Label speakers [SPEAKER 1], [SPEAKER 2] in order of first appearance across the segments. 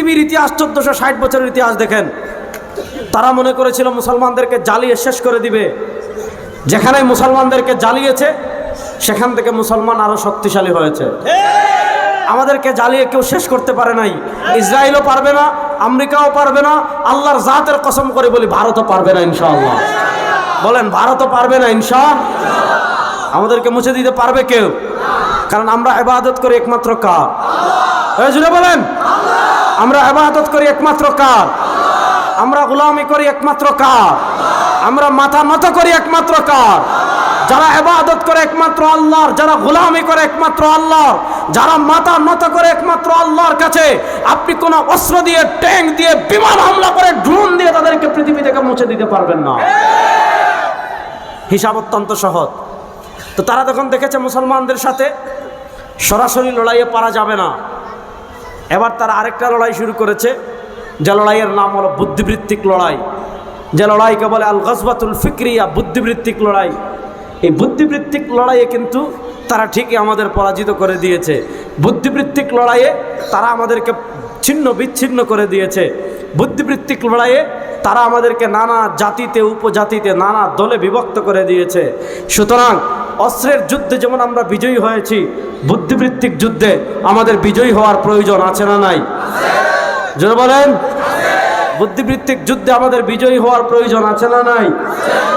[SPEAKER 1] পৃথিবীর ইতিহাস চোদ্দশো ষাট বছরের ইতিহাস দেখেন। তারা মনে করেছিল মুসলমানদেরকে জ্বালিয়ে শেষ করে দিবে। যেখানে মুসলমানদেরকে জ্বালিয়েছে, সেখান থেকে মুসলমান আরও শক্তিশালী হয়েছে। আমাদেরকে জ্বালিয়ে কেউ শেষ করতে পারে নাই। ইসরায়েলও পারবে না, আমেরিকাও পারবে না, আল্লাহর জাতের কসম করে বলি ভারতও পারবে না ইনশাআল্লাহ। বলেন, ভারতও পারবে না ইনশা আমাদেরকে মুছে দিতে পারবে কেউ? কারণ আমরা ইবাদত করি একমাত্র এই জুড়ে বলেন। আমরা ইবাদত করি একমাত্র কার? আমরা গোলামি করি একমাত্র কার? আমরা মাথা নত করি একমাত্র কার? যারা ইবাদত করে একমাত্র আল্লাহর, যারা গোলামি করে একমাত্র আল্লাহর, যারা মাথা নত করে একমাত্র আল্লাহর কাছে আপনি কোন অস্ত্র দিয়ে, ট্যাঙ্ক দিয়ে, বিমান হামলা করে ড্রোন দিয়ে তাদেরকে পৃথিবী থেকে মুছে দিতে পারবেন না। হিসাব অত্যন্ত সহজ। তো তারা তখন দেখেছে মুসলমানদের সাথে, সরাসরি লড়াইয়ে পারা যাবে না। এবার তারা আরেকটা লড়াই শুরু করেছে। যে লড়াইয়ের নাম হলো বুদ্ধিবৃত্তিক লড়াই। যে লড়াইকে বলে আল গজবাতুল ফিক্রিয়া, বুদ্ধিবৃত্তিক লড়াই। এই বুদ্ধিবৃত্তিক লড়াইয়ে কিন্তু তারা ঠিকই আমাদের পরাজিত করে দিয়েছে। বুদ্ধিবৃত্তিক লড়াইয়ে তারা আমাদেরকে ছিন্ন বিচ্ছিন্ন করে দিয়েছে। বুদ্ধিবৃত্তিক লড়াইয়ে তারা আমাদেরকে নানা জাতিতে, উপজাতিতে, নানা দলে বিভক্ত করে দিয়েছে। সুতরাং অস্ত্রের যুদ্ধে যেমন আমরা বিজয়ী হয়েছি, বুদ্ধিবৃত্তিক যুদ্ধে আমাদের বিজয়ী হওয়ার প্রয়োজন আছে না নাই? জোরে বলেন। বুদ্ধিবৃত্তিক যুদ্ধে আমাদের বিজয়ী হওয়ার প্রয়োজন আছে না নাই?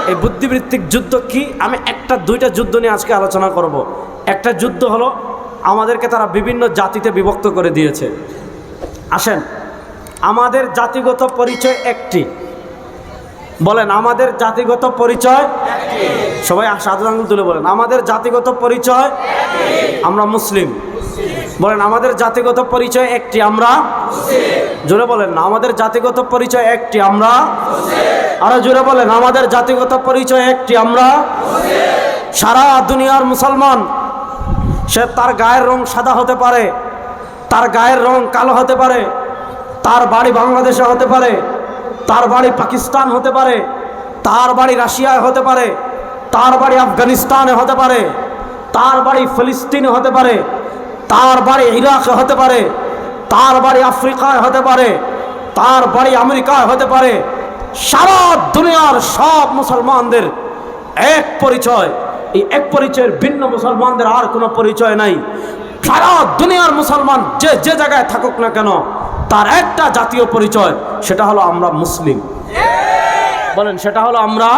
[SPEAKER 1] এই বুদ্ধিবৃত্তিক যুদ্ধ কি? আমি একটা, দুইটা যুদ্ধ নিয়ে আজকে আলোচনা করব। একটা যুদ্ধ হলো, আমাদেরকে তারা বিভিন্ন জাতিতে বিভক্ত করে দিয়েছে। আসেন। আমাদের জাতিগত পরিচয় একটি। বলেন, আমাদের জাতিগত পরিচয় সবাই সাধু আঙ্গুল তুলে বলেন, আমাদের জাতিগত পরিচয় আমরা মুসলিম। বলেন, আমাদের জাতিগত পরিচয় একটি, আমরা জোরে বলেন না আমাদের জাতিগত পরিচয় একটি, আমরা আরও জোরে বলেন, আমাদের জাতিগত পরিচয় একটি, আমরা সারা দুনিয়ার মুসলমান, সে তার গায়ের রং সাদা হতে পারে। তার গায়ের রং কালো হতে পারে, তার বাড়ি বাংলাদেশে হতে পারে, তার বাড়ি পাকিস্তান হতে পারে, তার বাড়ি রাশিয়ায় হতে পারে, তার বাড়ি আফগানিস্তানে হতে পারে, তার বাড়ি ফিলিস্তিনে হতে পারে, তার বাড়ি ইরাকে হতে পারে, তার বাড়ি আফ্রিকায় হতে পারে, তার বাড়ি আমেরিকায় হতে পারে, সারা দুনিয়ার সব মুসলমানদের এক পরিচয়। এই এক পরিচয়ের ভিন্ন মুসলমানদের আর কোনো পরিচয় নাই। সারা দুনিয়ার মুসলমান যে যে জায়গায় থাকুক না কেন, তার একটা জাতীয় পরিচয়, সেটা হলো আমরা মুসলিম। বলেন, সেটা হলো আমরা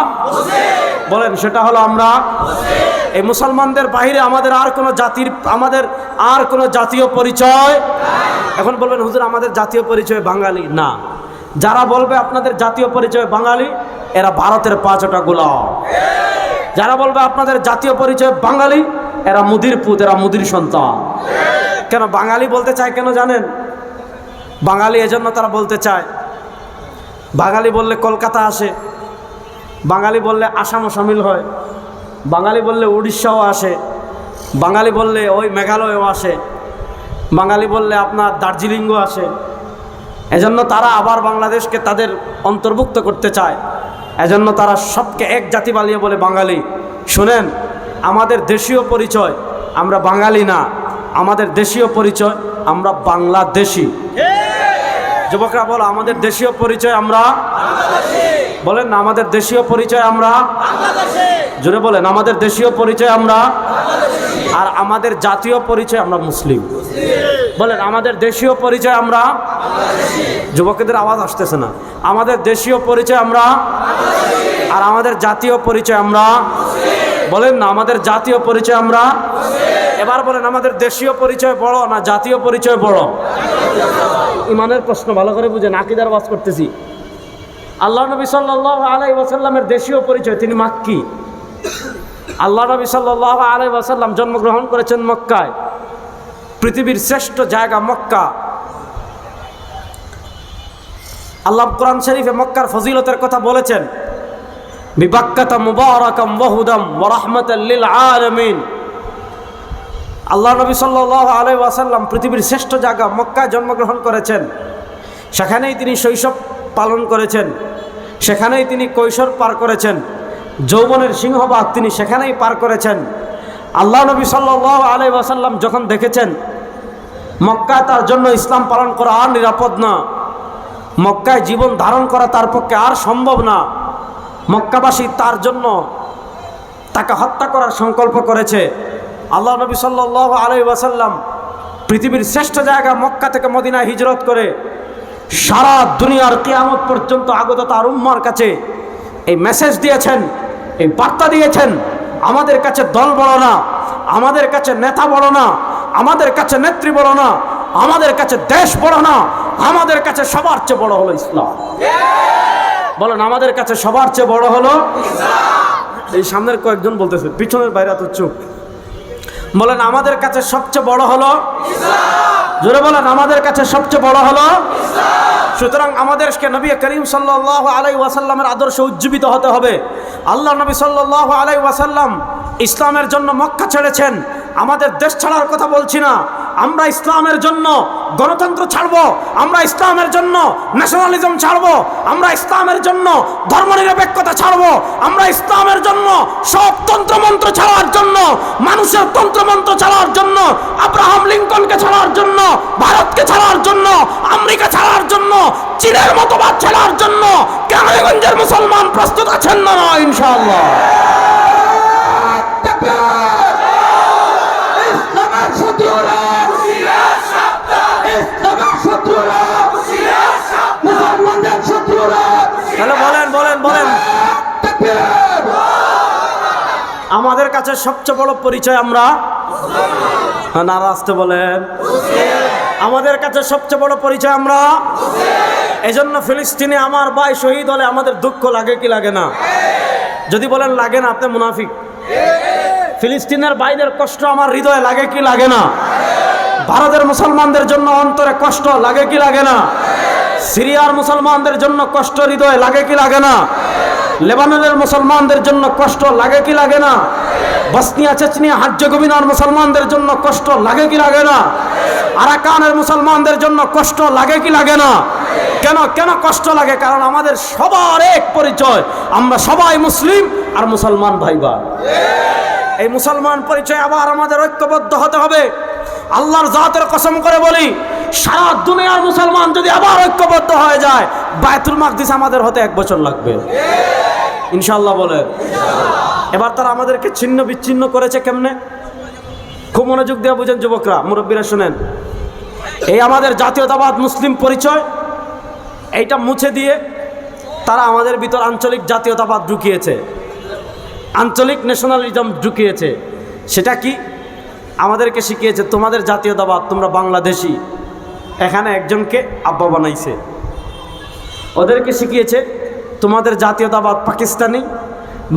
[SPEAKER 1] বলেন, সেটা হলো আমরা এই মুসলমানদের বাইরে আমাদের আর কোনো জাতির, আমাদের আর কোনো জাতীয় পরিচয় এখন বলবেন, হুজুর, আমাদের জাতীয় পরিচয় বাঙালি? না। যারা বলবে আপনাদের জাতীয় পরিচয় বাঙালি, এরা ভারতের পাঁচটা গোলাম। যারা বলবে আপনাদের জাতীয় পরিচয় বাঙালি এরা মুদির পুত, এরা মুদির সন্তান। কেন বাঙালি বলতে চায় কেন জানেন? বাঙালি এজন্য তারা বলতে চায়, বাঙালি বললে কলকাতা আসে, বাঙালি বললে আসামও সামিল হয়, বাঙালি বললে উড়িষ্যাও আসে, বাঙালি বললে ওই মেঘালয়ও আসে, বাঙালি বললে আপনার দার্জিলিংও আসে। এজন্য তারা আবার বাংলাদেশকে তাদের অন্তর্ভুক্ত করতে চায়। এজন্য তারা সবকে এক জাতি বালিয়ে বলে বাঙালি। শুনেন আমাদের দেশীয় পরিচয় আমরা বাঙালি না। আমাদের দেশীয় পরিচয় আমরা বাংলাদেশি। যুবকরা বলো আমাদের দেশীয় পরিচয় আমরা বলেন না আমাদের দেশীয় পরিচয় আমরা জোরে বলেন আমাদের দেশীয় পরিচয় আমরা আর আমাদের জাতীয় পরিচয় আমরা মুসলিম। বলেন আমাদের দেশীয় পরিচয় আমরা যুবকদের আওয়াজ আসতেছে না। আমাদের দেশীয় পরিচয় আমরা আর আমাদের জাতীয় পরিচয় আমরা বলেন না, আমাদের জাতীয় পরিচয় আমরা? এবার বলেন, আমাদের দেশীয় পরিচয় বড় না জাতীয় পরিচয় বড়? ইমানের প্রশ্ন ভালো করে বুঝেন, আকিদার বাস করতেছি। আল্লাহ নবী সাল্লাহ আলাই ওয়াসাল্লামের দেশীয় পরিচয়, তিনি মাক্কি। আল্লাহ নবী সাল্লাহ আলাই ওয়াসাল্লাম জন্মগ্রহণ করেছেন মক্কায়। পৃথিবীর শ্রেষ্ঠ জায়গা মক্কা। আল্লাহ কোরআন শরীফে মক্কার ফজিলতের কথা বলেছেন। বিবাক্কাতা মুবারাকাম ওয়াহুদাম ওয়া রাহমাতাল লিল আলামিন। আল্লাহ নবী ওয়াসাল্লাম পৃথিবীর শ্রেষ্ঠ জায়গা মক্কায় জন্মগ্রহণ করেছেন। সেখানেই তিনি শৈশব পালন করেছেন। সেখানেই তিনি কৈশোর পার করেছেন। যৌবনের সিংহবাগ তিনি সেখানেই পার করেছেন। আল্লাহ নবী সাল্লাহ আলাই ওয়াসাল্লাম যখন দেখেছেন, মক্কায় তার জন্য ইসলাম পালন করা আর নিরাপদ না, মক্কায় জীবন ধারণ করা তার পক্ষে আর সম্ভব না মক্কাবাসী তার জন্য তাকে হত্যা করার সংকল্প করেছে। আল্লাহ নবী সাল্লাহ আলাই ওয়াসাল্লাম পৃথিবীর শ্রেষ্ঠ জায়গা মক্কা থেকে মদিনা হিজরত করে সারা দুনিয়ার কিয়ামত পর্যন্ত আগত তার উম্মার কাছে এই মেসেজ দিয়েছেন, এই বার্তা দিয়েছেন, আমাদের কাছে দল বড় না, আমাদের কাছে নেতা বড় না, আমাদের কাছে নেত্রী বড় না, আমাদের কাছে দেশ বড় না, আমাদের কাছে সবার চেয়ে বড় হলো ইসলাম। বলেন, আমাদের কাছে সবার চেয়ে বড় হলো এই সামনের কয়েকজন বলতেছে, পিছনের বাইরে তো চুপ। বলেন, আমাদের কাছে সবচেয়ে বড় হলো, জোরে বলেন, আমাদের কাছে সবচেয়ে বড় হলো, সুতরাং আমাদেরকে নবী করিম সাল্লাহ আলাই ওয়াসাল্লামের আদর্শে উজ্জীবিত হতে হবে। আল্লাহ নবী সাল্লাহ আলাই ওয়াসাল্লাম ইসলামের জন্য মক্কা ছেড়েছেন। আমাদের দেশ ছাড়ার কথা বলছি না। আমরা ইসলামের জন্য গণতন্ত্র ছাড়ব, আমরা ইসলামের জন্য ন্যাশনালিজম ছাড়ব, আমরা ইসলামের জন্য ধর্মনিরপেক্ষতা ছাড়ব, আমরা ইসলামের জন্য সব তন্ত্রমন্ত্র ছাড়ার জন্য, মানুষের তন্ত্রমন্ত্র ছাড়ার জন্য, আব্রাহাম লিঙ্কনকে ছাড়ার জন্য, ভারতকে ছাড়ার জন্য, আমেরিকা ছাড়ার জন্য, চীনের মতবাদ ছাড়ার জন্য কেরানীগঞ্জের মুসলমান প্রস্তুত আছেন না ইনশাআল্লাহ
[SPEAKER 2] ইসলামের শত্রুরা ইসলামের শত্রুরা মুসলমানদের শত্রুরা
[SPEAKER 1] তাহলে বলেন বলেন বলেন আমাদের কাছে সবচেয়ে বড় পরিচয় আমরা? হ্যাঁ, না বলেন আমাদের কাছে সবচেয়ে বড় পরিচয় আমরা? এজন্য ফিলিস্তিনে আমার ভাই শহীদ হলে আমাদের দুঃখ লাগে কি লাগে না? যদি বলেন লাগে না আপনি মুনাফিক। ফিলিস্তিনের বাইরের কষ্ট আমার হৃদয়ে লাগে কি লাগে না? ভারতের মুসলমানদের জন্য অন্তরে কষ্ট লাগে কি লাগে না? সিরিয়ার মুসলমানদের জন্য কষ্ট হৃদয়ে লাগে কি লাগে না? লেবাননের মুসলমানদের জন্য কষ্ট লাগে কি লাগে না? বসনিয়া, চেচনিয়া হাজ্যগোবিনার মুসলমানদের জন্য কষ্ট লাগে কি লাগে না? আরাকানের মুসলমানদের জন্য কষ্ট লাগে কি লাগে না? কেন কেন কষ্ট লাগে? কারণ আমাদের সবার এক পরিচয়। আমরা সবাই মুসলিম আর মুসলমান ভাই ভাই এই মুসলমান পরিচয় আবার আমাদের ঐক্যবদ্ধ হতে হবে। আল্লাহর জাতের কসম করে বলি সারা দুনিয়ার মুসলমান যদি আবার ঐক্যবদ্ধ হয়ে যায়, বায়তুল মাকদিস আমাদের হতে এক বছর লাগবে। ইনশাল্লাহ বলে। এবার তারা আমাদেরকে ছিন্ন বিচ্ছিন্ন করেছে কেমনে? খুব মনোযোগ দেওয়া বুঝেন যুবকরা, মুরব্বীরা শুনেন। এই আমাদের জাতীয়তাবাদ মুসলিম পরিচয়, এইটা মুছে দিয়ে তারা আমাদের ভিতর আঞ্চলিক জাতীয়তাবাদ ঢুকিয়েছে। আঞ্চলিক ন্যাশনালিজম ঢুকিয়েছে। সেটা কি? আমাদেরকে শিখিয়েছে, তোমাদের জাতীয়তাবাদ, তোমরা বাংলাদেশি। এখানে একজনকে আব্বা বানাইছে। ওদেরকে শিখিয়েছে, তোমাদের জাতীয়তাবাদ পাকিস্তানি,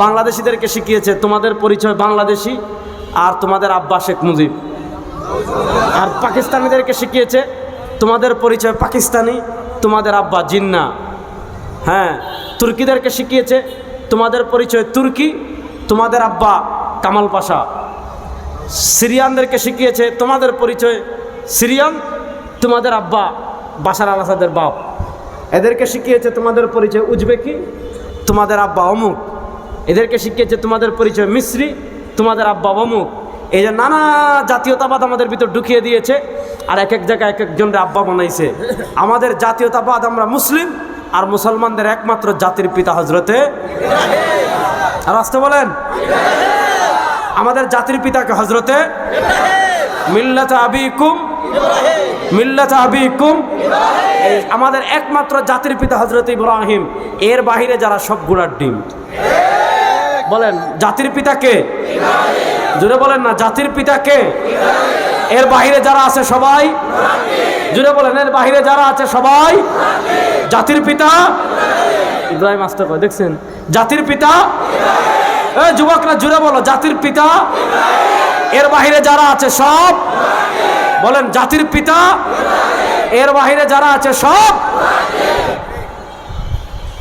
[SPEAKER 1] বাংলাদেশিদেরকে শিখিয়েছে, তোমাদের পরিচয় বাংলাদেশি আর তোমাদের আব্বা শেখ মুজিব। আর পাকিস্তানিদেরকে শিখিয়েছে, তোমাদের পরিচয় পাকিস্তানি, তোমাদের আব্বা জিন্না। হ্যাঁ তুর্কিদেরকে শিখিয়েছে, তোমাদের পরিচয় তুর্কি, তোমাদের আব্বা কামাল পাশা। সিরিয়ানদেরকে শিখিয়েছে, তোমাদের পরিচয় সিরিয়ান তোমাদের আব্বা বাসার আল আসাদের বাপ। এদেরকে শিখিয়েছে তোমাদের পরিচয় উজবেকি, তোমাদের আব্বা অমুক। এদেরকে শিখিয়েছে তোমাদের পরিচয় মিশ্রি, তোমাদের আব্বা অমুক। এই যে নানা জাতীয়তাবাদ আমাদের ভিতর ঢুকিয়ে দিয়েছে, আর এক এক জায়গায় এক একজনের আব্বা বানাইছে। আমাদের জাতীয়তাবাদ আমরা মুসলিম, আর মুসলমানদের একমাত্র জাতির পিতা হজরতে আর আসতে বলেন। আমাদের জাতির পিতাকে হজরতে মিল্লাত আবিকুম আমাদের একমাত্র জাতির পিতা হজরত ইব্রাহিম। এর বাহিরে যারা সব গুড়ার ডিম। বলেন, জাতির পিতাকে জুড়ে বলেন না, জাতির পিতাকে এর বাহিরে যারা আছে সবাই? জুড়ে বলেন, এর বাহিরে যারা আছে সবাই? জাতির পিতা? ইব্রাহিম আসতে কয়, দেখছেন? জাতির পিতা? যুবকরা জুড়ে বলো, জাতির পিতা? এর বাহিরে যারা আছে সব? বলেন, জাতির পিতা, এর বাহিরে যারা আছে সব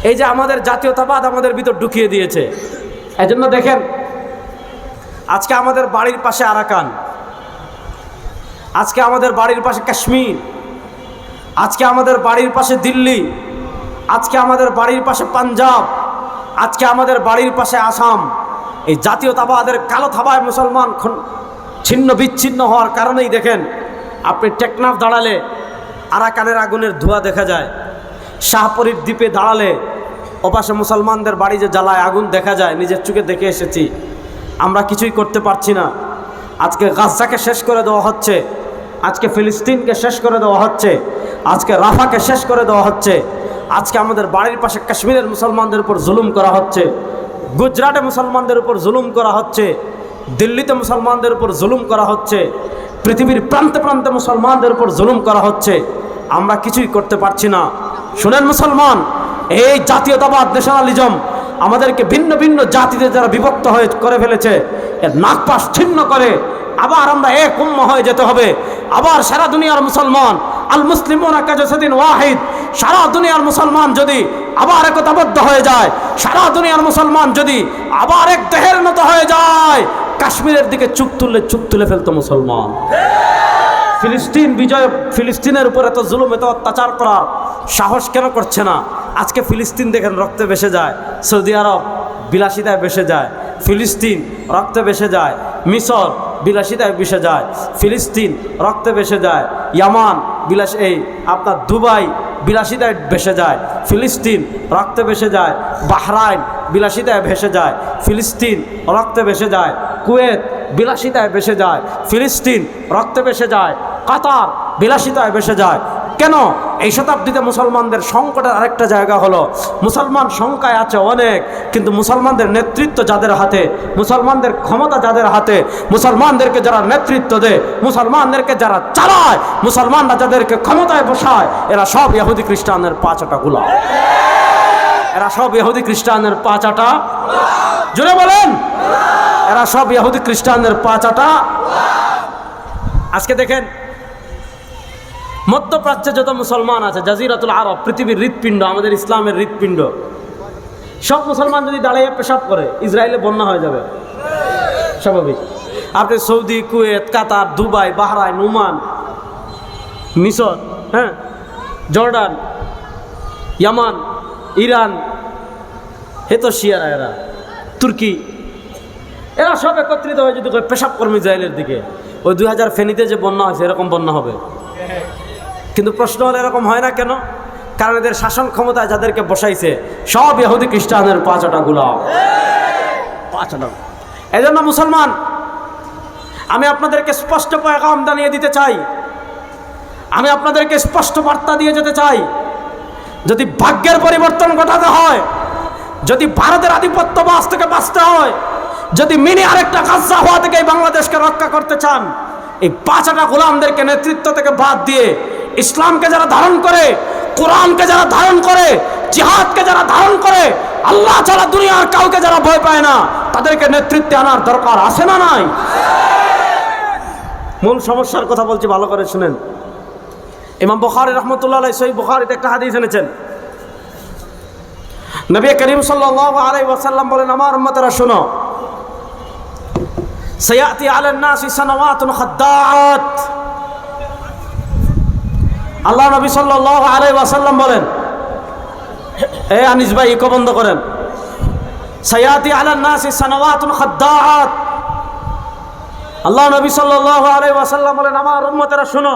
[SPEAKER 1] এই যে আমাদের জাতীয়তাবাদ আমাদের ভিতর ঢুকিয়ে দিয়েছে। এজন্য দেখেন, আজকে আমাদের বাড়ির পাশে আরাকান, আজকে আমাদের বাড়ির পাশে কাশ্মীর, আজকে আমাদের বাড়ির পাশে দিল্লি, আজকে আমাদের বাড়ির পাশে পাঞ্জাব, আজকে আমাদের বাড়ির পাশে আসাম। এই জাতীয়তাবাদের কালো থাবায় মুসলমান ছিন্ন বিচ্ছিন্ন হওয়ার কারণেই দেখেন আপনি টেকনাফ দাঁড়ালে আরাকানের আগুনের ধোঁয়া দেখা যায়। শাহপরীর দ্বীপে দাঁড়ালে ওপাশে মুসলমানদের বাড়ি যে জ্বালায় আগুন দেখা যায়, নিজের চোখে দেখে এসেছি। আমরা কিছুই করতে পারছি না। আজকে গাজাকে শেষ করে দেওয়া হচ্ছে। আজকে ফিলিস্তিনকে শেষ করে দেওয়া হচ্ছে। আজকে রাফাকে শেষ করে দেওয়া হচ্ছে। আজকে আমাদের বাড়ির পাশে কাশ্মীরের মুসলমানদের উপর জুলুম করা হচ্ছে। গুজরাটে মুসলমানদের উপর জুলুম করা হচ্ছে। দিল্লিতে মুসলমানদের উপর জুলুম করা হচ্ছে। পৃথিবীর প্রান্তে প্রান্তে মুসলমানদের উপর জুলুম করা হচ্ছে, আমরা কিছুই করতে পারছি না। শুনেন মুসলমান, এই জাতীয়তাবাদ ন্যাশনালিজম আমাদেরকে ভিন্ন ভিন্ন জাতিতে যারা বিভক্ত হয়ে করে ফেলেছে। এর নাকপাশ ছিন্ন করে আবার আমরা এক উম্মা হয়ে যেতে হবে। আবার সারা দুনিয়ার মুসলমান, আল মুসলিম কাজসদিন ওয়াহিদ, সারা দুনিয়ার মুসলমান যদি আবার একতাবদ্ধ হয়ে যায়, সারা দুনিয়ার মুসলমান যদি আবার এক দেহের মতো হয়ে যায় কাশ্মীরের দিকে চুপ তুললে চুপ তুলে ফেলতো মুসলমান। ফিলিস্তিন বিজয়, ফিলিস্তিনের উপর এত জুলুম, এত অত্যাচার করার সাহস কেন করছে না? আজকে ফিলিস্তিন দেখেন রক্তে বেসে যায়, সৌদি আরব বিলাসিতায় বেসে যায়, ফিলিস্তিন রক্তে বেসে যায়, মিশর বিলাসিতায় বেসে যায়, ফিলিস্তিন রক্তে বেসে যায়, ইয়ামান বিলাস, এই আপনার দুবাই বিলাসিতায় ভেসে যায়, ফিলিস্তিন রক্তে ভেসে যায়, বাহরাইন বিলাসিতায় ভেসে যায়। ফিলিস্তিন রক্তে ভেসে যায়। কুয়েত বিলাসিতায় ভেসে যায়। ফিলিস্তিন রক্তে ভেসে যায়। কাতার বিলাসিতায় ভেসে যায়। কেন? এই শতাব্দীতে মুসলমানদের সংকটের আরেকটা জায়গা হলো, মুসলমান সংখ্যায় আছে অনেক, কিন্তু মুসলমানদের নেতৃত্ব যাদের হাতে? মুসলমানদের ক্ষমতা যাদের হাতে? মুসলমানদেরকে যারা নেতৃত্ব দেয়, মুসলমানদেরকে যারা চালায়, মুসলমানরা যাদেরকে ক্ষমতায় বসায়, এরা সব ইহুদি খ্রিস্টানের পাঁচটা গুলা এরা সব ইহুদি খ্রিস্টানের পাঁচাটা। জোরে বলেন। এরা সব ইহুদি খ্রিস্টানদের পাঁচাটা। আজকে দেখেন, মধ্যপ্রাচ্যে যত মুসলমান আছে, জাজিরাতুল আরব, পৃথিবীর হৃৎপিণ্ড, আমাদের ইসলামের হৃৎপিণ্ড, সব মুসলমান যদি দাঁড়িয়ে পেশাব করে, ইসরায়েলে বন্যা হয়ে যাবে। স্বাভাবিক। আপনি Saudi, Kuwait, Qatar, Dubai, Bahrain, Oman, মিশর হ্যাঁ জর্ডান, ইয়ামান ইরান, হে তো শিয়ারা এরা, তুর্কি, এরা সব একত্রিত হয়ে যদি পেশাব কর্মী ইসরায়েলের দিকে, ওই দুই হাজার ফেনীতে যে বন্যা হয়েছে, এরকম বন্যা হবে। কিন্তু প্রশ্ন হলো এরকম হয় না কেন? কারণ এদের শাসন ক্ষমতায় যাদেরকে বসাইছে, সব ইহুদি খ্রিস্টানের পাঁচটা গুলা পাঁচটা এই জন্য মুসলমান, আমি আপনাদেরকে স্পষ্ট পয়গাম জানিয়ে দিতে চাই। আমি আপনাদেরকে স্পষ্ট বার্তা দিয়ে যেতে চাই। যদি ভাগ্যের পরিবর্তন ঘটাতে হয়, যদি ভারতের আধিপত্যবাস থেকে বাঁচতে হয়, যদি মিনি আরেকটা কাজা হওয়া থেকে বাংলাদেশকে রক্ষা করতে চান, এই পাঁচটা গোলামদেরকে নেতৃত্ব থেকে বাদ দিয়ে ইসলামকে যারা ধারণ করে, কোরআনকে যারা ধারণ করে, জিহাদকে যারা ধারণ করে, আল্লাহ ছাড়া দুনিয়ার কাউকে যারা ভয় পায় না, তাদেরকে নেতৃত্বে আনার দরকার আছে না নাই? মূল সমস্যার কথা বলছি, ভালো করে শুনেন। ইমাম বখারি রহমতুল্লাহ সই বখারিতে একটা হাদিস এনেছেন। নবী করিম সাল্লাল্লাহু আলাইহি ওয়াসাল্লাম বলেন, আমার উম্মতেরা, শোনো, সায়াতি আলান নাসি সানাওয়াতুন খাদ্দাআত। আল্লাহ নবী সাল্লাল্লাহু আলাইহি ওয়াসাল্লাম বলেন, এ আনিস ভাই, ইকো বন্ধ করেন। সায়াতি আলান নাসি সানাওয়াতুন খাদ্দাআত। আল্লাহ নবী সাল্লাল্লাহু আলাইহি ওয়াসাল্লাম বলেন, আমার উম্মতেরা, শোনো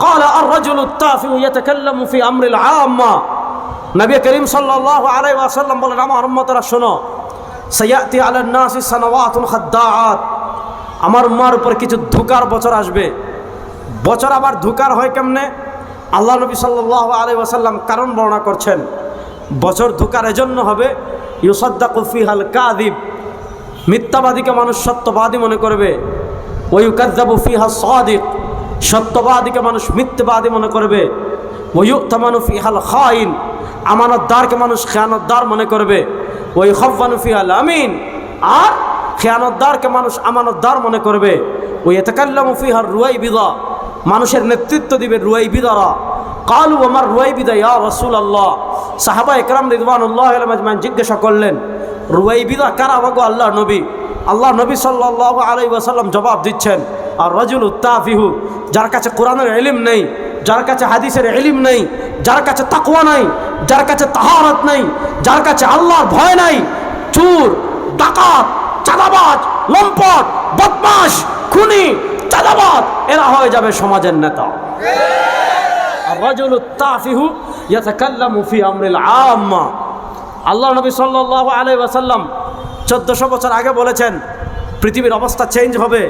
[SPEAKER 1] قال الرجل التافه يتكلم في أمر العامة নবী করিম সাল্লাল্লাহু আলাইহি ওয়াসাল্লাম বলেন আমার উম্মতরা শোনো সায়াতি আলান নাসি সানাওয়াতুন খাদ্দাআত আমার উম্মার উপর কিছু ধোকার বছর আসবে বছর আবার ধোকার হয় কেমনে আল্লাহ নবী সাল্লাল্লাহু আলাইহি ওয়াসাল্লাম কারণ বর্ণনা করছেন বছর ধোকার এজন্য হবে ইউসাদ্দাকু ফিহাল কাযিব মিথ্যাবাদীকে মানুষ সত্যবাদী মনে করবে ওয়ুকাজ্জাবু ফিহা সাদিক সত্যবাদীকে মানুষ মিথ্যাবাদী মনে করবে। ওয়ুতামানু ফিহাল খাইন, আমানতদারকে মানুষ খেয়ানতদার মনে করবে। ওই খব্বানু ফিহাল আমিন, আর খেয়ানতদারকে মানুষ আমানতদার মনে করবে। ওই এতকাল্লামু ফিহার রুয়াই বিদা মানুষের নেতৃত্ব দিবে রুয়াইবিদারা। কালু আমার রুয়াইবিদা ইয়া রসুল আল্লাহ সাহাবা একরাম রিদওয়ানুল্লাহ আলমাজমান জিজ্ঞাসা করলেন, রুয়াইবিদা কারা? বাগো আল্লাহ নবী। আল্লাহ নবী সাল্লাহ আলাই ওয়াসাল্লাম জবাব দিচ্ছেন আর রজুল উত্তাফিহু যার কাছে কোরআনের এলিম নেই, যার কাছে হাদিসের এলিম নেই, যার কাছে তাকুয়া নাই, যার কাছে তাহারত নেই, যার কাছে আল্লাহর ভয় নাই, চুর, ডাকাত, চাঁদাবাজ, লম্পট বদমাস খুনি, চাঁদাবাজ, এরা হয়ে যাবে সমাজের নেতা। রজুল উত্তাফিহু ইয়াতাকাল্লামু ফি আমরিল আম্মা। আল্লাহ নবী সাল্লাল্লাহু আলাইহি ওয়াসাল্লাম চোদ্দশো বছর আগে বলেছেন, পৃথিবীর অবস্থা চেঞ্জ হবে।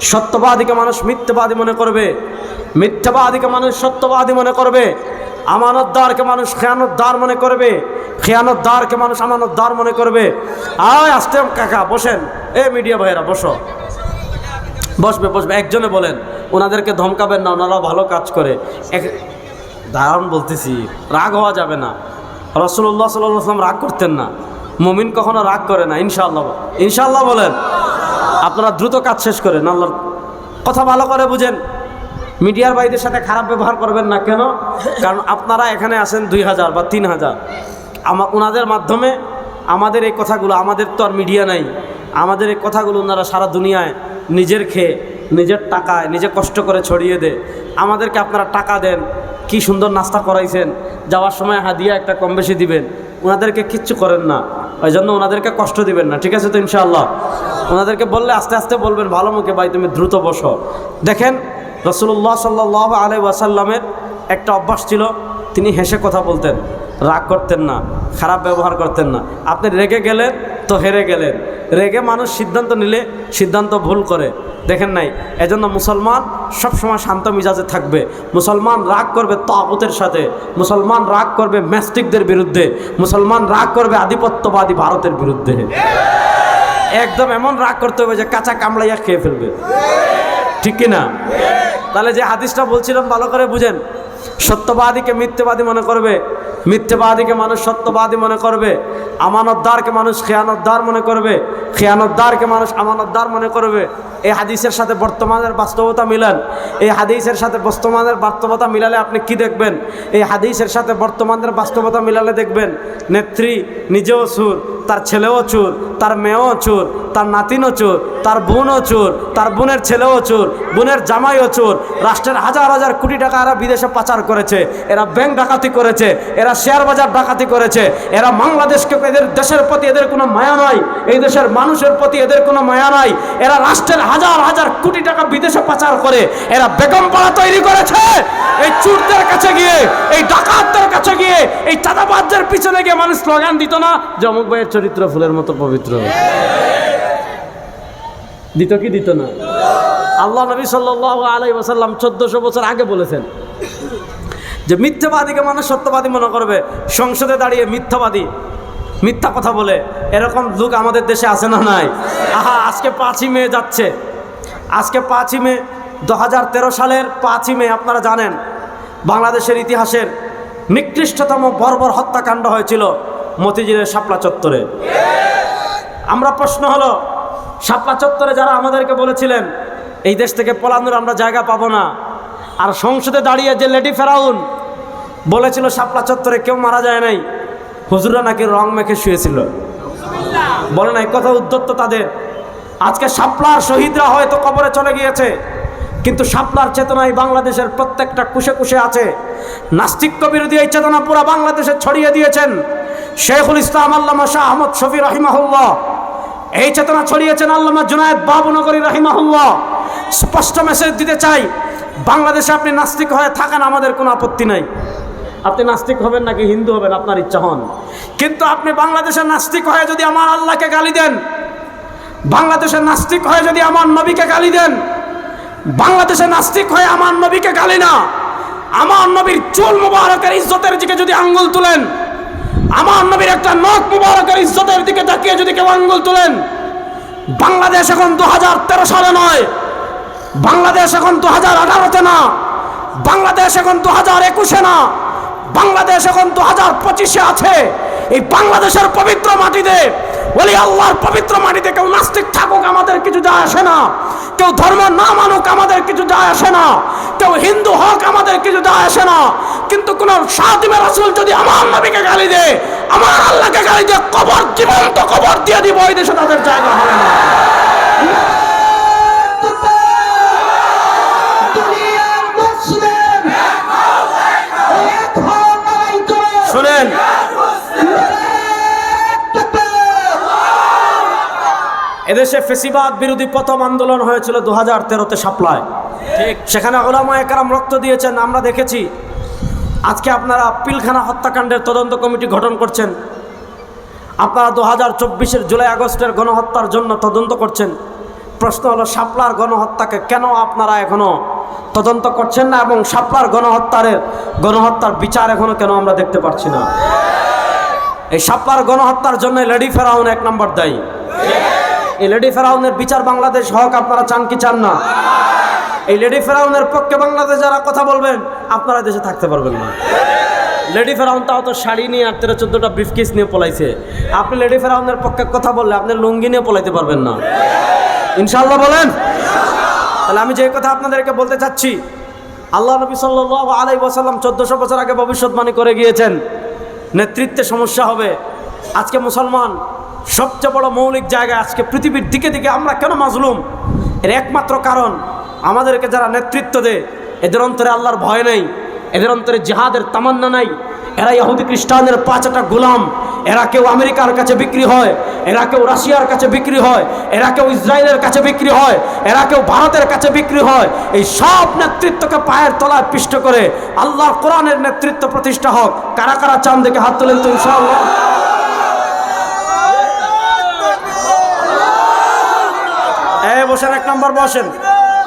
[SPEAKER 1] সত্যবাদীকে মানুষ মিথ্যাবাদী মনে করবে। মিথ্যাবাদীকে মানুষ সত্যবাদী মনে করবে। আমানতদারকে মানুষ খেয়ানতদার মনে করবে। খেয়ানতদারকে মানুষ আমানতদার মনে করবে। আয়, আসতে কাকা, বসেন। এ মিডিয়া ভাইয়েরা, বসো। বসবে বসবে। একজনে বলেন, ওনাদেরকে ধমকাবেন না ওনারা ভালো কাজ করে। এক দারুণ বলতেছি, রাগ হওয়া যাবে না। রসুল্লাহ সাল্লাম রাগ করতেন না। মমিন কখনো রাগ করে না ইনশাল্লাহ ইনশাল্লাহ বলেন। আপনারা দ্রুত কাজ শেষ করেন, আল্লাহর কথা ভালো করে বুঝেন। মিডিয়ার ভাইদের সাথে খারাপ ব্যবহার করবেন না কেন? কারণ আপনারা এখানে আসেন দুই হাজার বা তিন হাজার। আমা ওনাদের মাধ্যমে আমাদের এই কথাগুলো, আমাদের তো আর মিডিয়া নাই। আমাদের এই কথাগুলো ওনারা সারা দুনিয়ায় নিজের খেয়ে, নিজের টাকায়, নিজে কষ্ট করে ছড়িয়ে দে আমাদেরকে আপনারা টাকা দেন, কি সুন্দর নাস্তা করাইছেন, যাওয়ার সময় হাদিয়া একটা কম বেশি দিবেন। ওনাদেরকে কিচ্ছু করেন না। ওই জন্য ওনাদেরকে কষ্ট দিবেন না, ঠিক আছে তো ইনশাল্লাহ ওনাদেরকে বললে আস্তে আস্তে বলবেন, ভালো মুখে ভাই, তুমি দ্রুত বসো। দেখেন রসুল্লাহ সাল্লাহ আলাই ওয়াসাল্লামের একটা অভ্যাস ছিল, তিনি হেসে কথা বলতেন, রাগ করতেন না, খারাপ ব্যবহার করতেন না। আপনি রেগে গেলেন তো হেরে গেলেন। রেগে মানুষ সিদ্ধান্ত নিলে সিদ্ধান্ত ভুল করে। দেখেন নাই, এজন্য মুসলমান সবসময় শান্ত মিজাজে থাকবে। মুসলমান রাগ করবে তাগুতের সাথে। মুসলমান রাগ করবে ম্যাস্টিকদের বিরুদ্ধে। মুসলমান রাগ করবে আধিপত্যবাদী ভারতের বিরুদ্ধে। একদম এমন রাগ করতে হবে যে কাঁচা কামড়াইয়া খেয়ে ফেলবে। ঠিক কিনা? তাহলে যে হাদিসটা বলছিলাম, ভালো করে বুঝেন। সত্যবাদীকে মিথ্যেবাদী মনে করবে, মিথ্যেবাদীকে মানুষ সত্যবাদী মনে করবে, আমানতদারকে মানুষ খেয়ানতদার মনে করবে, খেয়ানতদারকে মানুষ আমানতদার মনে করবে। এই হাদিসের সাথে বর্তমানের বাস্তবতা মিলান। এই হাদিসের সাথে বর্তমানের বাস্তবতা মিলালে আপনি কি দেখবেন? এই হাদিসের সাথে বর্তমানের বাস্তবতা মিলালে দেখবেন, নেত্রী নিজেও সুর তার ছেলেও চোর, তার মেয়েও চোর, তার নাতিনও চোর, তার বোনও চোর, তার বোনের ছেলেও চোর, বোনের জামাইও চোর। রাষ্ট্রের হাজার হাজার কোটি টাকা এরা বিদেশে পাচার করেছে, এরা ব্যাংক ডাকাতি করেছে, এরা শেয়ার বাজার ডাকাতি করেছে, এরা বাংলাদেশকে এদের দেশের প্রতি এদের কোনো মায়া নাই, এই দেশের মানুষের প্রতি এদের কোনো মায়া নাই, এরা রাষ্ট্রের হাজার হাজার কোটি টাকা বিদেশে পাচার করে, এরা বেগম পাড়া তৈরি করেছে। এই চুরদের কাছে গিয়ে, এই ডাকাতদের কাছে গিয়ে, এই চাঁদাবাজদের পিছনে গিয়ে মানুষ স্লোগান দিত না যে অমুক ভাইয়ের চরিত্র ফুলের মতো পবিত্র। দিত কি দিত না? আল্লাহ নবী সাল্লাহ আলাই ওসাল্লাম চোদ্দশো বছর আগে বলেছেন যে মিথ্যাবাদীকে মানুষ সত্যবাদী মনে করবে, সংসদে দাঁড়িয়ে মিথ্যাবাদী, মিথ্যা কথা বলে, এরকম লোক আমাদের দেশে আছে না নাই? আহা, আজকে পাঁচই মে যাচ্ছে। আজকে পাঁচই মে, দু হাজার তেরো সালের পাঁচই মে, আপনারা জানেন, বাংলাদেশের ইতিহাসের নিকৃষ্টতম বর্বর হত্যাকাণ্ড হয়েছিল মতিঝিলের শাপলা চত্বরে। আমরা প্রশ্ন হলো, শাপলা চত্বরে যারা আমাদেরকে বলেছিলেন, এই দেশ থেকে পলানোর আমরা জায়গা পাবো না, আর সংসদে দাঁড়িয়ে যে লেডি ফেরাউন বলেছিল, শাপলা চত্বরে কেউ মারা যায় নাই। হুজুরা নাকি রং মেখে শুয়েছিল। বলে না কথা উদ্যত্ত তাদের। আজকে শাপলার শহীদরা হয়তো কবরে চলে গিয়েছে, কিন্তু শাপলার চেতনায় বাংলাদেশের প্রত্যেকটা কুশে কুশে আছে। নাস্তিক্য বিরোধী এই চেতনা পুরা বাংলাদেশে ছড়িয়ে দিয়েছেন। শেখুল ইসলাম আল্লামা শাহ আহমদ শফি রহিমাহুল্লাহ, এই চেতনা ছড়িয়েছেন আল্লামা জুনায়দ বাবুনগরী রহিমাহুল্লাহ। স্পষ্ট মেসেজ দিতে চাই, বাংলাদেশে আপনি নাস্তিক হয়ে থাকেন, আমাদের কোনো আপত্তি নাই। আপনি নাস্তিক হবেন নাকি হিন্দু হবেন, আপনার ইচ্ছা হন। কিন্তু আপনি বাংলাদেশের নাস্তিক হয়ে যদি আমার আল্লাহকে গালি দেন, বাংলাদেশের নাস্তিক হয়ে যদি আমার নবীকে গালি দেন, বাংলাদেশের নাস্তিক হয়ে আমার নবীকে গালি না, আমার নবীর চুল মুবারকের ইজ্জতের দিকে যদি আঙ্গুল তুলেন, আমার নবীর একটা নখ মুবারকের ইজ্জতের দিকে তাকিয়ে যদি কেউ আঙ্গুল তুলেন, বাংলাদেশ এখন দু হাজার তেরো সালে নয়, বাংলাদেশ এখন দু হাজার আঠারোতে না, বাংলাদেশ এখন দু হাজার একুশে না বাংলাদেশ এখন দু হাজার পঁচিশে আছে। এই বাংলাদেশের পবিত্র মাটিতে, বলি আল্লাহর পবিত্র মাটিতে কেউ নাস্তিক থাকুক, আমাদের কিছু যায় আসে না। কেউ ধর্ম না মানুক, আমাদের কিছু যায় আসে না। কেউ হিন্দু হোক, আমাদের কিছু যায় আসে না। কিন্তু কোন সাদিমে রাসূল যদি আমার নবীকে গালি দেয়, আমার আল্লাহকে গালি দিয়ে, কবর জীবন্ত কবর দিয়ে দিব ওই দেশে তাদের জায়গা হবে না। শুনেন এদেশে ফেসিবাদ বিরোধী প্রথম আন্দোলন হয়েছিল দু হাজার তেরোতে সাপ্লায়। ঠিক। সেখানে ওলামা একরাম রক্ত দিয়েছেন আমরা দেখেছি। আজকে আপনারা পিলখানা হত্যাকাণ্ডের তদন্ত কমিটি গঠন করছেন। আপনারা দু হাজার চব্বিশের জুলাই আগস্টের গণহত্যার জন্য তদন্ত করছেন। প্রশ্ন হলো, শাপলার গণহত্যাকে কেন আপনারা এখনও তদন্ত করছেন না এবং শাপলার গণহত্যার গণহত্যার বিচার এখনও কেন আমরা দেখতে পাচ্ছি না? এই শাপলার গণহত্যার জন্য লেডি ফেরাউন এক নম্বর দায়ী। এই লেডি ফেরাউনের বিচার বাংলাদেশ হোক, আপনারা চান কি চান না। এই লেডি ফেরাউনের পক্ষে বাংলাদেশ যারা কথা বলবেন, আপনারা দেশে থাকতে পারবেন না। লেডি ফেরাউন তাও তো শাড়ি নিয়ে আর তেরো চোদ্দোটা ব্রিফকেস নিয়ে পলাইছে। আপনি লেডি ফেরাউনের পক্ষে কথা বললে আপনি লুঙ্গি নিয়ে পলাইতে পারবেন না। ইনশাল্লাহ বলেন। তাহলে আমি যে কথা আপনাদেরকে বলতে চাচ্ছি, আল্লাহ নবী সাল্লাহ আলাই ওয়াসাল্লাম চোদ্দোশো বছর আগে ভবিষ্যৎবাণী করে গিয়েছেন, নেতৃত্বে সমস্যা হবে। আজকে মুসলমান সবচেয়ে বড় মৌলিক জায়গা আজকে পৃথিবীর দিকে দিকে আমরা কেন মাজলুম? এর একমাত্র কারণ আমাদেরকে যারা নেতৃত্ব দেয়, এদের অন্তরে আল্লাহর ভয় নেই, এদের অন্তরে জিহাদের তামান্না নাই এরা ইহুদি খ্রিস্টানদের পাঁচটা গোলাম। এরা কেউ আমেরিকার কাছে বিক্রি হয়, এরা কেউ রাশিয়ার কাছে বিক্রি হয়, এরা কেউ ইসরায়েলের কাছে বিক্রি হয়, এরা কেউ ভারতের কাছে বিক্রি হয়। এই সব নেতৃত্বকে পায়ের তলায় পিষ্ট করে আল্লাহ কোরআনের নেতৃত্ব প্রতিষ্ঠা হোক। কারা কারা চান দেখে হাত তোলেন তো ইনশাআল্লাহ। বসেন, এক নম্বর বসেন।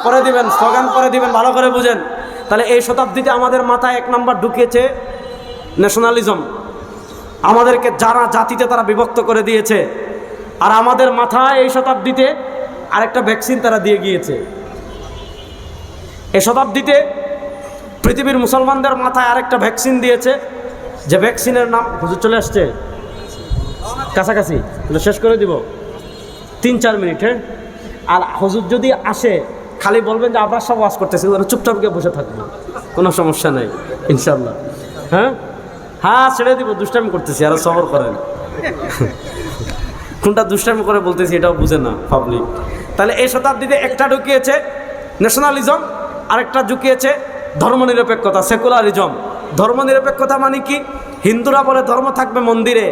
[SPEAKER 1] করে দিবেন, স্লোগান করে দিবেন, ভালো করে বুঝেন। তাহলে এই শতাব্দীতে আমাদের মাথায় এক নম্বর ঢুকিয়েছে ন্যাশনালিজম আমাদেরকে যারা জাতিতে তারা বিভক্ত করে দিয়েছে, আর আমাদের মাথায় এই শতাব্দীতে আরেকটা ভ্যাকসিন তারা দিয়ে গিয়েছে। এই শতাব্দীতে পৃথিবীর মুসলমানদের মাথায় আরেকটা ভ্যাকসিন দিয়েছে, যে ভ্যাকসিনের নাম হুজুর চলে আসছে? কাছাকাছি। শেষ করে দিব। তিন চার মিনিট হ্যাঁ? আর হুজুর যদি আসে, খালি বলবেন যে আমরা সব ওয়াজ করতেছি চুপচাপ গিয়ে বসে থাকব। কোনো সমস্যা নেই ইনশাল্লাহ হ্যাঁ? হ্যাঁ ছেড়ে দিব, দুষ্টামি করতেছি, আর সবর করেন। কোনটা দুষ্টামি করে বলতেছি এটাও বুঝে না পাবলিক তাহলে এই শতাব্দীতে একটা ঢুকিয়েছে ন্যাশনালিজম আরেকটা ঢুকিয়েছে ধর্মনিরপেক্ষতা সেকুলারিজম ধর্মনিরপেক্ষতা মানে কি? হিন্দুরা বলে ধর্ম থাকবে মন্দিরে,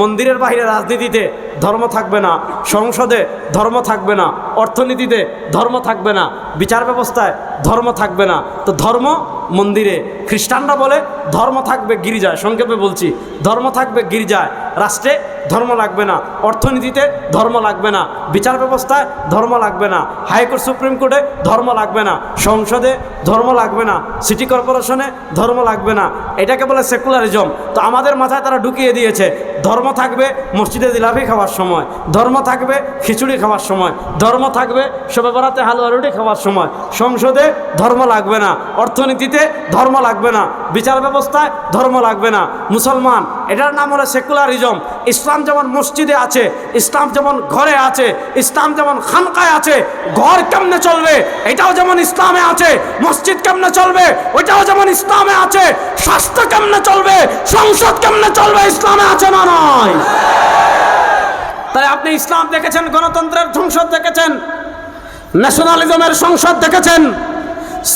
[SPEAKER 1] মন্দিরের বাইরে রাজনীতিতে ধর্ম থাকবে না, সংসদে ধর্ম থাকবে না, অর্থনীতিতে ধর্ম থাকবে না, বিচার ব্যবস্থায় ধর্ম থাকবে না। তো ধর্ম মন্দিরে। খ্রিস্টানরা বলে, ধর্ম থাকবে গির্জায়। সংক্ষেপে বলছি, ধর্ম থাকবে গির্জায়। রাষ্ট্রে ধর্ম লাগবে না। অর্থনীতিতে ধর্ম লাগবে না। বিচার ব্যবস্থায় ধর্ম লাগবে না। হাইকোর্ট, সুপ্রিম কোর্টে ধর্ম লাগবে না। সংসদে ধর্ম লাগবে না। সিটি কর্পোরেশনে ধর্ম লাগবে না। এটাকে বলে সেকুলারিজম। তো আমাদের মাথায় তারা ঢুকিয়ে দিয়েছে। ধর্ম থাকবে মসজিদে জিলাপি খাওয়ার সময়, ধর্ম থাকবে খিচুড়ি খাওয়ার সময়, ধর্ম থাকবে সবে বেড়াতে হালুয়া রুটি খাওয়ার সময়। সংসদে ধর্ম লাগবে না, অর্থনীতিতে ধর্ম লাগবে না বিচার ব্যবস্থায় ধর্ম লাগবে না। মুসলমান, এটার নাম হলো সেকুলারিজম। ইসলাম যেমন মসজিদে আছে, ইসলাম যেমন ঘরে আছে, ইসলাম যেমন খানকায় আছে, ঘর কেমনে চলবে? এটাও যেমন ইসলামে আছে, মসজিদ কেমনে চলবে? ওইটাও যেমন ইসলামে আছে, স্বাস্থ্য কেমনে চলবে? সংসদ কেমনে চলবে? ইসলামে আছে না নয়? তাই আপনি ইসলাম দেখেছেন, গণতন্ত্রের সংসদ দেখেছেন ন্যাশনালিজমের সংসদ দেখেছেন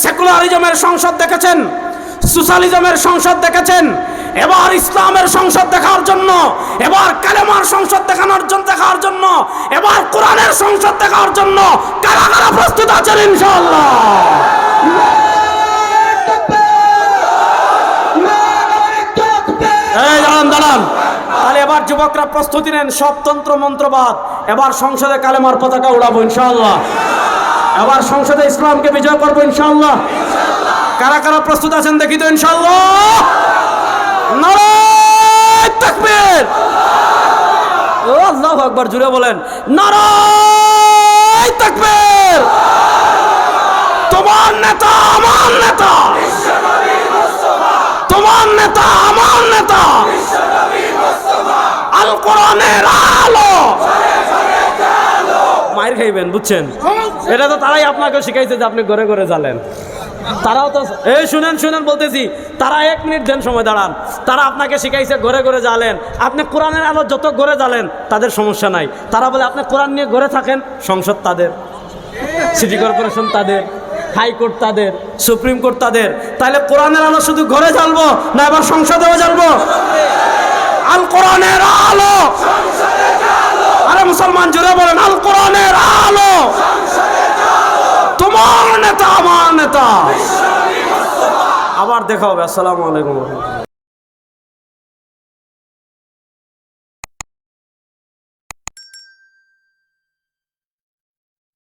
[SPEAKER 1] সেকুলারিজমের সংসদ দেখেছেন সোশ্যালিজমের সংসদ দেখেছেন এবার ইসলামের সংসদ দেখার জন্য এবার কালেমার সংসদ দেখানোর জন্য দেখার জন্য এবার কোরআনের সংসদ দেখার জন্য কারা কারা প্রস্তুত আছেন ইনশাআল্লাহ? এই দাঁড়ান দাঁড়ান। তাহলে এবার যুবকরা প্রস্তুতি নেন সব তন্ত্র মন্ত্রবাদ এবার সংসদে কালেমার পতাকা উড়াবো ইনশাআল্লাহ। এবার সংসদে ইসলামকে বিজয় করব ইনশাআল্লাহ। কারা কারা প্রস্তুত আছেন দেখি তো ইনশাআল্লাহ। নারায় তাকবীর। ও আল্লাহু আকবার জুড়ে বলেন নারায় তাকবীর। তোমার নেতা আমার নেতা। তোমার নেতা আমার নেতা। আল। কোরআনের আলো শিখাইবেন বুঝছেন এটা তো তারাই আপনাকে শিখাইছে যে আপনি ঘরে ঘরে জ্বালেন। তারাও তো এই শুনেন শুনেন, বলতেছি, তারা এক মিনিট দেন সময় দাঁড়ান। তারা আপনাকে শিখাইছে, ঘরে ঘরে জ্বালেন। আপনি কোরআনের আলো যত ঘরে জ্বালেন, তাদের সমস্যা নাই। তারা বলে, আপনি কোরআন নিয়ে ঘরে থাকেন, সংসদ তাদের, সিটি কর্পোরেশন তাদের হাইকোর্ট তাদের, সুপ্রিম কোর্ট তাদের। তাহলে কোরআনের আলো শুধু ঘরে জ্বালবো না এবার সংসদেও জ্বালবো? আল কোরআনের আলো! আরে মুসলমান জুড়ে বলেন, আল কোরআনের আলো! তোমার নেতা আমার নেতা। আবার দেখা হবে আসসালামু আলাইকুম।